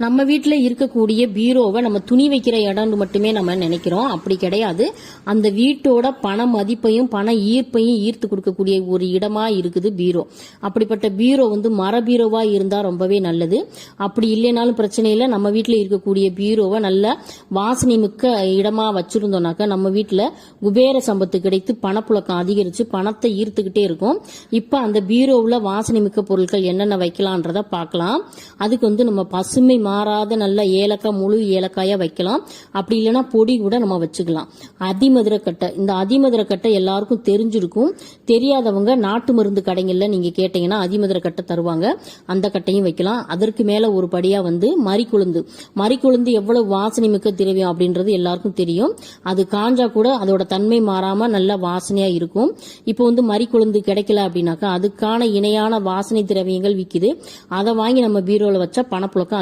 நம்ம வீட்டில் இருக்கக்கூடிய பீரோவை நம்ம துணி வைக்கிற இடம்னு மட்டுமே நம்ம நினைக்கிறோம். அப்படி கிடையாது. அந்த வீட்டோட பண மதிப்பையும் பண ஈர்ப்பையும் ஈர்த்து கொடுக்கக்கூடிய ஒரு இடமா இருக்குது பீரோ. அப்படிப்பட்ட பீரோ வந்து மர பீரோவா இருந்தா ரொம்பவே நல்லது. அப்படி இல்லைனாலும் பிரச்சனை இல்லை நம்ம வீட்டில் இருக்கக்கூடிய பீரோவை நல்ல வாசனை மிக்க இடமா வச்சிருந்தோம்னாக்கா நம்ம வீட்டில் குபேர சம்பத்து கிடைத்து பணப்புழக்கம் அதிகரித்து பணத்தை ஈர்த்துக்கிட்டே இருக்கும். இப்போ அந்த பீரோவில் வாசனை மிக்க பொருட்கள் என்னென்ன வைக்கலான்றத பார்க்கலாம். அதுக்கு வந்து நம்ம பசுமை மாறாத நல்ல ஏலக்காய் முழு ஏலக்காயா வைக்கலாம். அப்படி இல்லைன்னா பொடி கூட நம்ம வச்சுக்கலாம். அதிமதுரை கட்டை இந்த அதிமதுரை கட்டை எல்லாருக்கும் தெரிஞ்சிருக்கும். தெரியாதவங்க நாட்டு மருந்து கடைகள்ல நீங்க கேட்டீங்கன்னா அதிமதுரை கட்டை தருவாங்க. அந்த கட்டையும் வைக்கலாம். அதற்கு மேல ஒரு படியா வந்து மறிக்குழுந்து. மறிக்குழுந்து எவ்வளவு வாசனை மிக்க திரவியம் அப்படின்றது எல்லாருக்கும் தெரியும். அது காஞ்சா கூட அதோட தன்மை மாறாம நல்ல வாசனையா இருக்கும். இப்போ வந்து மறிக்குழுந்து கிடைக்கல அப்படின்னாக்கா அதுக்கான இணையான வாசனை திரவியங்கள் விற்கிது அதை வாங்கி நம்ம பீரோல வச்சா பணப்புழக்கம்